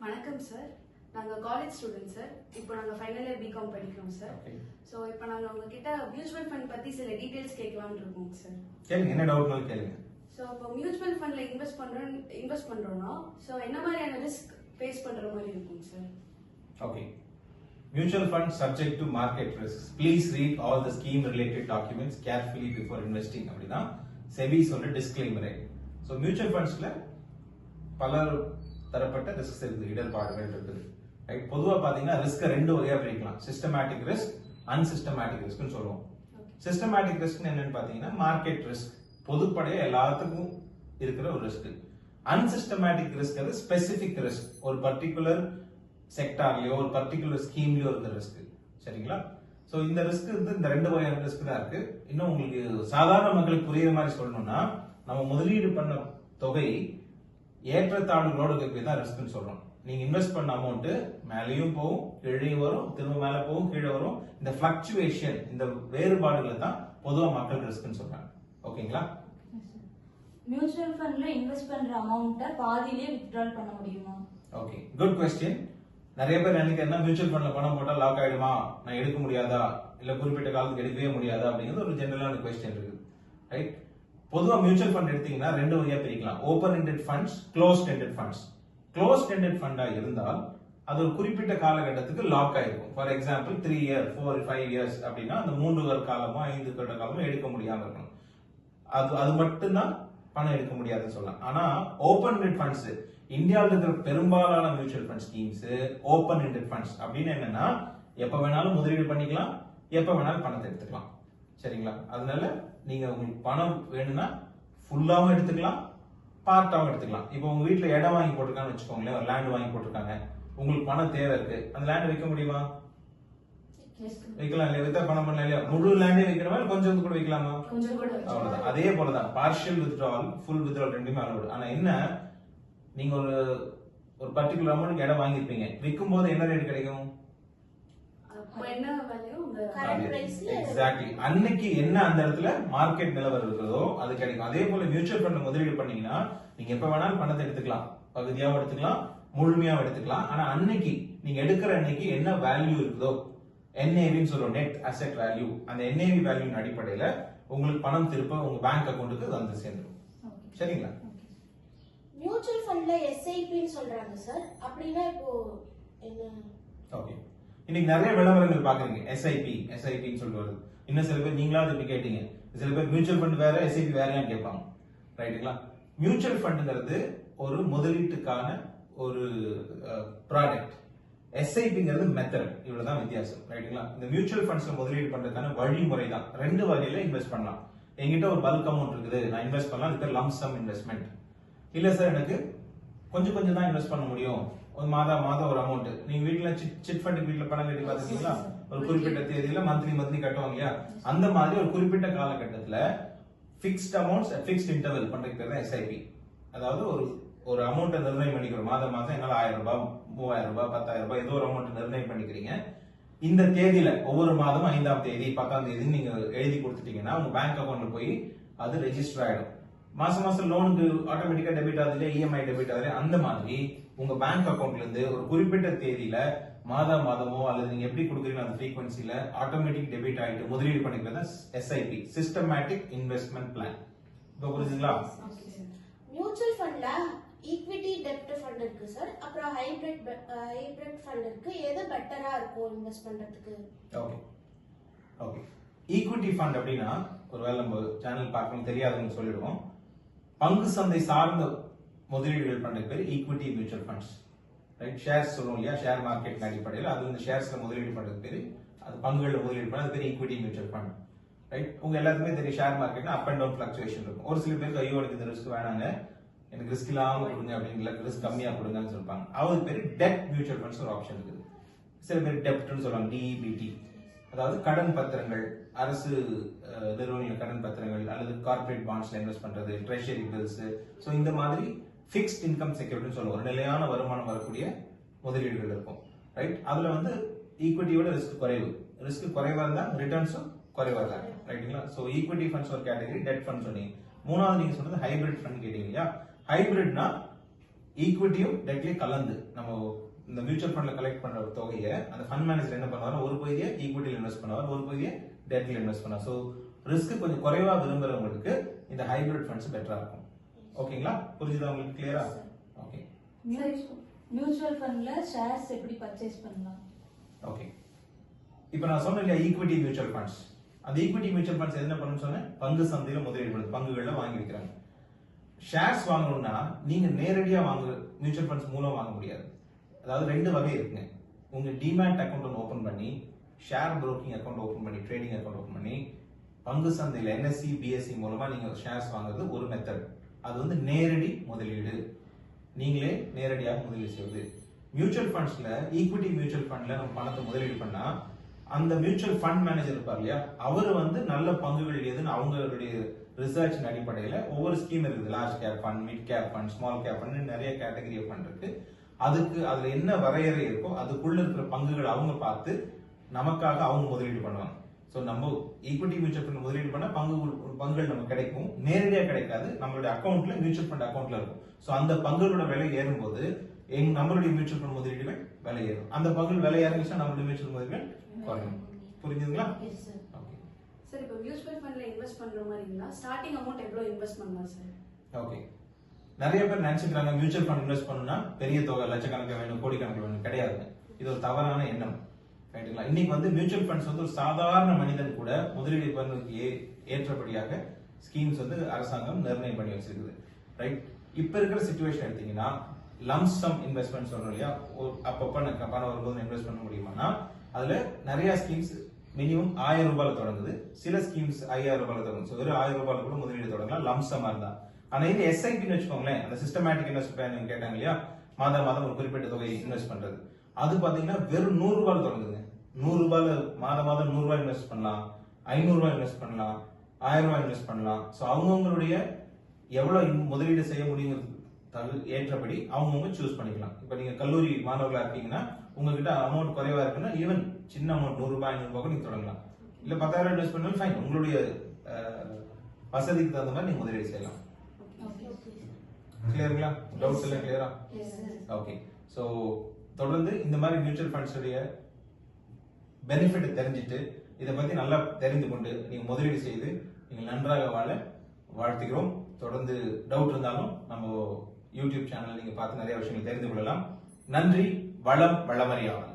வணக்கம் சார் நாங்கள் college student sir இப்போ நாங்கள் ஃபைனல் இயர் பிகாம் படிக்கிறோம் சார் ஓகே ஸோ இப்போ நாங்கள் உங்ககிட்ட மியூச்சுவல் ஃபண்ட் பற்றி சில டீட்டெயில்ஸ் கேட்கலாம்னு இருக்கோம் சார் கேளுங்க என்ன டவுட்னாலும் கேளுங்க. ஸோ இப்போ மியூச்சுவல் ஃபண்டில் இன்வெஸ்ட் பண்ணுறோம் இன்வெஸ்ட் பண்ணுறோன்னா ஸோ என்ன மாதிரியான ரிஸ்க் ஃபேஸ் பண்ணுற மாதிரி இருக்கும் sir Okay. Mutual fund subject to market risks. Please read all the scheme related documents carefully before investing. அப்படின்னா செபி சொல்ற டிஸ்க்ளைமரே ஸோ மியூச்சுவல் ஃபண்ட்ஸ்ல பல தரப்பட்ட ரிஸ்க்ஸ் இருக்குது இடர்பாடுகள் இருக்குது. ரைட் பொதுவா பாத்தீங்கன்னா ரிஸ்க்கை ரெண்டு வகையா பிரிக்கலாம். சிஸ்டமேட்டிக் ரிஸ்க் அன்சிஸ்டமேட்டிக் ரிஸ்க்னு சொல்லுவோம். சிஸ்டமேட்டிக் ரிஸ்க் என்னன்னு பாத்தீங்கன்னா மார்க்கெட் ரிஸ்க் பொதுப்படையா எல்லாத்துக்கும் இருக்கிற ஒரு ரிஸ்க் அன்சிஸ்டமேட்டிக் ரிஸ்க் அது ஸ்பெசிபிக் ரிஸ்க் ஒரு பர்டிகுலர் செக்டார்லயோ ஒரு பர்டிகுலர் ஸ்கீம்லயோ இருக்கிற ரிஸ்க் சரிங்களா? சோ இந்த ரிஸ்க் வந்து இந்த ரெண்டு வகையான ரிஸ்க் தான் இருக்கு. இன்னும் உங்களுக்கு சாதாரண மக்களுக்கு புரியுற மாதிரி சொல்லணும்னா நம்ம முதலீடு பண்ண தொகை ஏற்றத்தாழ்வுகளோட இருக்கிறது தான் ரிஸ்க்னு சொல்றோம். நீங்க இன்வெஸ்ட் பண்ண அமௌண்ட் மேலேயும் போகும் கீழே வரும் திரும்ப மேல போகும் கீழே வரும். இந்த பிளக்சுவேஷன் இந்த வேறுபாடுகளை தான் பொதுவா மக்கள் ரிஸ்க்னு சொல்றாங்க. ஓகேங்களா? மியூச்சுவல் ஃபண்ட்ல இன்வெஸ்ட் பண்ற அமௌண்ட்டை பாதியிலே வித்ட்ரால் பண்ண முடியுமா? ஓகே குட் கொஸ்டின் நிறைய பேர் நினைக்கிறேன் மியூச்சுவல் ஃபண்ட்ல பணம் போட்டா லாக் ஆயிடுமா? நான் எடுக்க முடியாதா? இல்ல குறிப்பிட்ட காலத்துக்கு எடுக்கவே முடியாதா? அப்படிங்கிறது ஒரு ஜெனரலான கொஸ்டின் இருக்கு. ரைட் பொதுவா மியூச்சுவல் ஃபண்ட் எடுத்தீங்கன்னா ரெண்டு வகையா பிரிக்கலாம். Open ended funds close ended funds close ended ஃபண்டா இருந்தால் அது ஒரு குறிப்பிட்ட காலகட்டத்துக்கு லாக் ஆயிருக்கும். For example three year four five years அப்படின்னா அந்த மூன்று காலமோ ஐந்து கட்ட காலமோ எடுக்க முடியாம இருக்கணும் அது அது மட்டும்தான் பணம் எடுக்க முடியாதுன்னு சொல்லலாம். ஆனா ஓப்பன் எண்டட் ஃபண்ட்ஸ் இந்தியாவில் இருக்கிற பெரும்பாலான mutual fund schemes open ended funds அப்படின்னு என்னன்னா எப்ப வேணாலும் முதலீடு பண்ணிக்கலாம் எப்ப வேணாலும் பணத்தை எடுத்துக்கலாம். சரிங்களா? அதனால நீங்க உங்களுக்கு பணம் வேணும்னா ஃபுல்லாவும் எடுத்துக்கலாம் பார்ட்டாவும் எடுத்துக்கலாம். இப்போ உங்க வீட்ல இடம் வாங்கி போட்டிருக்காங்கன்னு வச்சுக்கோங்களேன் ஒரு லேண்ட் வாங்கி போட்டிருக்காங்க. உங்களுக்கு பணம் தேவை இருக்கு. அந்த லேண்ட் வைக்க முடியுமா? வைக்கலாம் இல்லையா? வித்தா பணம் பண்ணலாம் இல்லையா? முழு லேண்டே வைக்கணுமா கொஞ்சம் கூட வைக்கலாமா? அவ்வளவுதான். அதே போலதான். பார்ஷியல் வித்ட்ரால் ஃபுல் வித்ட்ரால் ரெண்டுமே அலோடு ஆனா என்ன? நீங்க ஒரு ஒரு பர்டிகுலர் அமௌண்ட் இடம் வாங்கியிருப்பீங்க. விற்கும் போது என்ன ரேட் கிடைக்கும்? அன்னைக்கு என்ன அந்த இடத்துல மார்க்கெட் நிலவரம் இருக்கிறதோ அது கிடைக்கும். அதே போல மியூச்சுவல் ஃபண்ட் முதலீடு பண்ணீங்கன்னா நீங்க எப்ப வேணாலும் பணத்தை எடுத்துக்கலாம். பகுதியாவும் எடுத்துக்கலாம் முழுமையாவும் எடுத்துக்கலாம். ஆனா அன்னைக்கு நீங்க எடுக்கிற அன்னைக்கு என்ன வேல்யூ இருக்குதோ என்ஏவின்னு சொல்லுவோம் நெட் அசெட் வேல்யூ அந்த என்ஏவி வேல்யூ அடிப்படையில உங்களுக்கு பணம் திருப்ப உங்க பேங்க் அக்கௌண்ட்டுக்கு வந்து சேர்ந்துடும் சரிங்களா? மியூச்சுவல் ஃபண்ட்ல எஸ்ஐபின்னு சொல்றாங்க சார் அப்படின்னா இப்போ என்ன? ஓகே இன்னைக்கு நிறைய விளம்பரங்கள் பாக்குறீங்க எஸ்ஐபி எஸ்ஐபின்னு சொல்லிட்டு வருது இன்னும் சில பேர் நீங்களா இப்படி கேட்டீங்க. சில பேர் மியூச்சுவல் ஃபண்ட் வேற எஸ்ஐபி வேறையான்னு கேட்பாங்க. ரைட்டுங்களா மியூச்சுவல் ஃபண்டுங்கிறது ஒரு முதலீட்டுக்கான ஒரு ப்ராடக்ட் எஸ்ஐபிங்கிறது மெத்தட் இவ்வளவுதான் வித்தியாசம். ரைட்டுங்களா இந்த மியூச்சுவல் ஃபண்ட்ஸ்ல முதலீடு பண்றதுக்கான வழிமுறை தான். ரெண்டு வகையில இன்வெஸ்ட் பண்ணலாம். என்கிட்ட ஒரு பல்க் அமௌண்ட் இருக்குது. நான் இன்வெஸ்ட் பண்ணலாம். இதுக்கு லம்சம் இன்வெஸ்ட்மெண்ட் இல்ல சார் எனக்கு கொஞ்சம் கொஞ்சம் தான் இன்வெஸ்ட் பண்ண முடியும். ஒரு மாதம் மாதம் ஒரு அமௌண்ட் நீங்க வீட்ல சிட் சிட் ஃபண்ட் வீட்ல பணம் கட்டி பாத்துக்கீங்களா ஒரு குறிப்பிட்ட தேதியில மந்த்லி மந்த்லி கட்டுவாங்க இல்லையா? அந்த மாதிரி ஒரு குறிப்பிட்ட காலகட்டத்துல ஃபிக்ஸ்ட் அமௌண்ட்ஸ் ஃபிக்ஸ்ட் இன்டர்வல் பண்றதுக்கு பேர் தான் எஸ்ஐபி அதாவது ஒரு ஒரு அமௌண்ட்டை நிர்ணயம் பண்ணிக்கிறோம். மாதம் மாதம் என்னால ஆயிரம் ரூபாய் மூவாயிரம் ரூபாய் பத்தாயிரம் ரூபாய் ஏதோ ஒரு அமௌண்ட் நிர்ணயம் பண்ணிக்கிறீங்க. இந்த தேதியில ஒவ்வொரு மாதம் ஐந்தாம் தேதி பத்தாம் தேதி நீங்க எழுதி கொடுத்துட்டீங்கன்னா உங்க பேங்க் அக்கௌண்ட்ல போய் அது ரெஜிஸ்டர் ஆயிடும். மாசம் மாசம் லோனுக்கு ஆட்டோமேட்டிக்கா டெபிட் ஆகுது இஎம்ஐ டெபிட் ஆகுது அந்த மாதிரி உங்க பேங்க் அக்கவுண்ட்ல இருந்து ஒரு குறிப்பிட்ட தேதியில மாதா மாதமோ அல்லது நீங்க எப்படி கொடுக்குறீங்க அந்த ஃப்ரீக்வன்சில ஆட்டோமேட்டிக் டெபிட் ஆயிட்டு முதலீடு பண்ணிக்கிறது எஸ்ஐபி சிஸ்டமேட்டிக் இன்வெஸ்ட்மெண்ட் பிளான் இப்போ புரிஞ்சுங்களா மியூச்சுவல் ஃபண்ட்ல ஈக்விட்டி டெப்ட் ஃபண்ட் இருக்கு சார் அப்புறம் ஹைபிரிட் ஹைபிரிட் ஃபண்ட் இருக்கு. எது பெட்டரா இருக்கும் இன்வெஸ்ட் பண்றதுக்கு? ஓகே ஓகே ஈக்விட்டி ஃபண்ட் அப்படின்னா ஒருவேளை நம்ம சேனல் பார்க்கணும் தெரியாதுன்னு சொல்லிடுவோம். பங்கு சந்தை சார்ந்த முதலீடுகள் பண்ற பேர் equity mutual funds right shares சொல்லுவோம் இல்லையா? ஷேர் மார்க்கெட் அடிப்படையில் அது வந்து ஷேர்ஸ்ல முதலீடு பண்றது பேர் அது பங்குகளில் முதலீடு பண்ண அது பேர் ஈக்விட்டி மியூச்சுவல் ஃபண்ட் ரைட் உங்க எல்லாத்துக்குமே தெரியும் ஷேர் மார்க்கெட்னா அப் அண்ட் டவுன் ஃபிளக்சுவேஷன் இருக்கும். ஒரு சில பேருக்கு ஐயோ எனக்கு இந்த ரிஸ்க் வேணாங்க. எனக்கு ரிஸ்க் இல்லாம கொடுங்க அப்படிங்கிற ரிஸ்க் கம்மியா கொடுங்கன்னு சொல்லுவாங்க. அவருக்கு பேர் டெட் மியூச்சுவல் ஃபண்ட்ஸ் ஒரு ஆப்ஷன் இருக்குது. சில பேர் டெப்ட்னு சொல்லுவாங்க டிஇபிடி அதாவது கடன் பத்திரங்கள் அரசு நிறுவனங்கள் கடன் பத்திரங்கள் கார்பரேட் கார்ப்பரேட் பாண்ட்ஸ்ல இன்வெஸ்ட் பண்றது ட்ரெஷரி பில்ஸ் ஸோ இந்த மாதிரி ஃபிக்ஸ்ட் இன்கம் செக்யூரிட்டின்னு சொல்லுவோம் ஒரு நிலையான வருமானம் வரக்கூடிய முதலீடுகள் இருக்கும். ரைட் அதுல வந்து ஈக்விட்டியோட ரிஸ்க் குறைவு. ரிஸ்க் குறைவா இருந்தா ரிட்டர்ன்ஸும் குறைவா தான் ரைட்டுங்களா ஸோ ஈக்விட்டி ஃபண்ட்ஸ் ஒரு கேட்டகரி டெட் ஃபண்ட் சொன்னீங்க மூணாவது நீங்க சொன்னது ஹைபிரிட் ஃபண்ட் கேட்டீங்க இல்லையா ஹைபிரிட்னா ஈக்விட்டியும் டெட்லயும் கலந்து நம்ம இந்த மியூச்சுவல் ஃபண்ட்ல கலெக்ட் பண்ற தொகையை அந்த ஃபண்ட் மேனேஜர் என்ன பண்ணுவாரு ஒரு பகுதியை ஈக்விட்டியில் இன்வெஸ்ட் பண்ணுவார் ஒரு பகுதியை டெட்ல இன்வெஸ்ட் பண்ணுவார். ஸோ ரிஸ்க் கொஞ்சம் குறைவா விரும்புறவங்களுக்கு இந்த ஹைபிரிட் ஃபண்ட்ஸ் பெட்டரா இருக்கும். ஓகேங்களா புரிஞ்சுதா உங்களுக்கு கிளியரா ஓகே மியூச்சுவல் ஃபண்ட்ல ஷேர்ஸ் எப்படி பர்ச்சேஸ் பண்ணலாம்? ஓகே இப்போ நான் சொன்னேன் இல்லையா ஈக்விட்டி மியூச்சுவல் ஃபண்ட்ஸ் அந்த ஈக்விட்டி மியூச்சுவல் ஃபண்ட்ஸ் என்ன பண்ணுன்னு சொன்னேன்? பங்கு சந்தையில முதலீடு பண்ணுது பங்குகள்ல வாங்கி வைக்கிறாங்க. ஷேர்ஸ் வாங்கணும்னா நீங்க நேரடியா வாங்க மியூச்சுவல் ஃபண்ட்ஸ் மூலம் வாங்க முடியாது. அதாவது ரெண்டு வகை இருக்குங்க. உங்க டிமேட் அக்கௌண்ட் ஒன்று ஓபன் பண்ணி ஷேர் புரோக்கிங் அக்கௌண்ட் ஓபன் பண்ணி ட்ரேடிங் அக்கௌண்ட் ஓபன் பண்ணி பங்கு சந்தையில் என்எஸ்சி பிஎஸ்சி மூலமாக நீங்கள் ஷேர்ஸ் வாங்குறது ஒரு மெத்தட் அது வந்து நேரடி முதலீடு. நீங்களே நேரடியாக முதலீடு செய்வது மியூச்சுவல் ஃபண்ட்ஸில் ஈக்விட்டி மியூச்சுவல் ஃபண்டில் நம்ம பணத்தை முதலீடு பண்ணால் அந்த மியூச்சுவல் ஃபண்ட் மேனேஜர் இருப்பார் இல்லையா? அவர் வந்து நல்ல பங்குகள் எதுன்னு அவங்களுடைய ரிசர்ச்சின் அடிப்படையில் ஒவ்வொரு ஸ்கீம் இருக்குது. Large cap fund mid cap fund small cap fund நிறைய கேட்டகரி ஃபண்ட் இருக்கு. அதுக்கு அதில் என்ன வரையறை இருக்கோ அதுக்குள்ள இருக்கிற பங்குகள் அவங்க பார்த்து நமக்காக அவங்க முதலீடு பண்ணுவாங்க. ஸோ நம்ம ஈக்விட்டி மியூச்சுவல் ஃபண்ட் முதலீடு பண்ணா பங்கு பங்குகள் நமக்கு கிடைக்கும். நேரடியாக கிடைக்காது. நம்மளுடைய அக்கௌண்ட்ல மியூச்சுவல் ஃபண்ட் அக்கௌண்ட்ல இருக்கும். ஸோ அந்த பங்குகளோட விலை ஏறும்போது எங் நம்மளுடைய மியூச்சுவல் ஃபண்ட் முதலீடுகள் விலை ஏறும். அந்த பங்குகள் விலை இறங்குச்சுன்னா நம்மளுடைய மியூச்சுவல் முதலீடுகள் குறையும். புரிஞ்சுதுங்களா? ஓகே சார் இப்போ மியூச்சுவல் ஃபண்ட்ல இன்வெஸ்ட் பண்ற மாதிரி இருந்தா ஸ்டார்டிங் அமௌண்ட் எவ்வளவு இன்வெஸ்ட் பண்ணலாம் சார் ஓகே நிறைய பேர் நினைச்சுக்கிறாங்க மியூச்சுவல் ஃபண்ட் இன்வெஸ்ட் பண்ணணும்னா பெரிய தொகை லட்சக்கணக்கில் வேணும் கோடிக்கணக்கில் வேணும் கிடையாதுங்க இது ஒரு தவறான எண்ணம். ரைட்டுங்களா இன்னைக்கு வந்து மியூச்சுவல் ஃபண்ட்ஸ் வந்து ஒரு சாதாரண மனிதன் கூட முதலீடு பண்ணுறதுக்கு ஏ ஏற்றபடியாக ஸ்கீம்ஸ் வந்து அரசாங்கம் நிர்ணயம் பண்ணி வச்சிருக்குது. ரைட் இப்ப இருக்கிற சுச்சுவேஷன் எடுத்தீங்கன்னா லம்சம் இன்வெஸ்ட்மெண்ட் சொல்றோம் இல்லையா? ஒரு அப்பப்ப எனக்கு பணம் வரும்போது இன்வெஸ்ட் பண்ண முடியுமானா அதுல நிறைய ஸ்கீம்ஸ் மினிமம் ஆயிரம் ரூபாயில தொடங்குது. சில ஸ்கீம்ஸ் ஐயாயிரம் ரூபாயில தொடங்குது. ஸோ வெறும் ஆயிரம் ரூபாயில கூட முதலீடு தொடங்கலாம். லம்சமா இருந்தா. ஆனா இது எஸ்ஐபின்னு வச்சுக்கோங்களேன். அந்த சிஸ்டமேட்டிக் இன்வெஸ்ட் பிளான் கேட்டாங்க இல்லையா? மாதம் மாதம் ஒரு குறிப்பிட்ட தொகை இன்வெஸ்ட் பண்றது. அது பாத்தீங்கன்னா வெறும் நூறு ரூபாயில தொடங்குதுங்க நூறு ரூபாயில மாதம் மாதம் நூறு ரூபாய் இன்வெஸ்ட் பண்ணலாம். ஐநூறு ரூபாய் இன்வெஸ்ட் பண்ணலாம். ஆயிரம் ரூபாய் இன்வெஸ்ட் பண்ணலாம். ஸோ அவங்கவுங்களுடைய எவ்வளவு முதலீடு செய்ய முடியுங்கிறது ஏற்றபடி அவங்கவுங்க சூஸ் பண்ணிக்கலாம். இப்போ நீங்க கல்லூரி மாணவர்களா இருக்கீங்கன்னா உங்ககிட்ட அமௌண்ட் குறைவா இருக்குன்னா ஈவன் சின்ன அமௌண்ட் நூறு ரூபாய் ஐநூறு ரூபாய் நீங்க தொடங்கலாம். இல்ல பத்தாயிரம் இன்வெஸ்ட் பண்ணாலும் ஃபைன் உங்களுடைய வசதிக்கு தகுந்த மாதிரி நீங்க முதலீடு செய்யலாம். கிளியருங்களா டவுட்ஸ் எல்லாம் கிளியரா ஓகே ஸோ தொடர்ந்து இந்த மாதிரி மியூச்சுவல் ஃபண்ட்ஸுடைய பெனிஃபிட் தெரிஞ்சுட்டு இதை பற்றி நல்லா தெரிந்து கொண்டு நீங்கள் முதலீடு செய்து நீங்கள் நன்றாக வாழ வாழ்த்துக்கிறோம் தொடர்ந்து டவுட் இருந்தாலும் நம்ம யூடியூப் சேனல் நீங்கள் பார்த்து நிறைய விஷயங்கள் தெரிந்து கொள்ளலாம். நன்றி வளம் வளமறியாமல்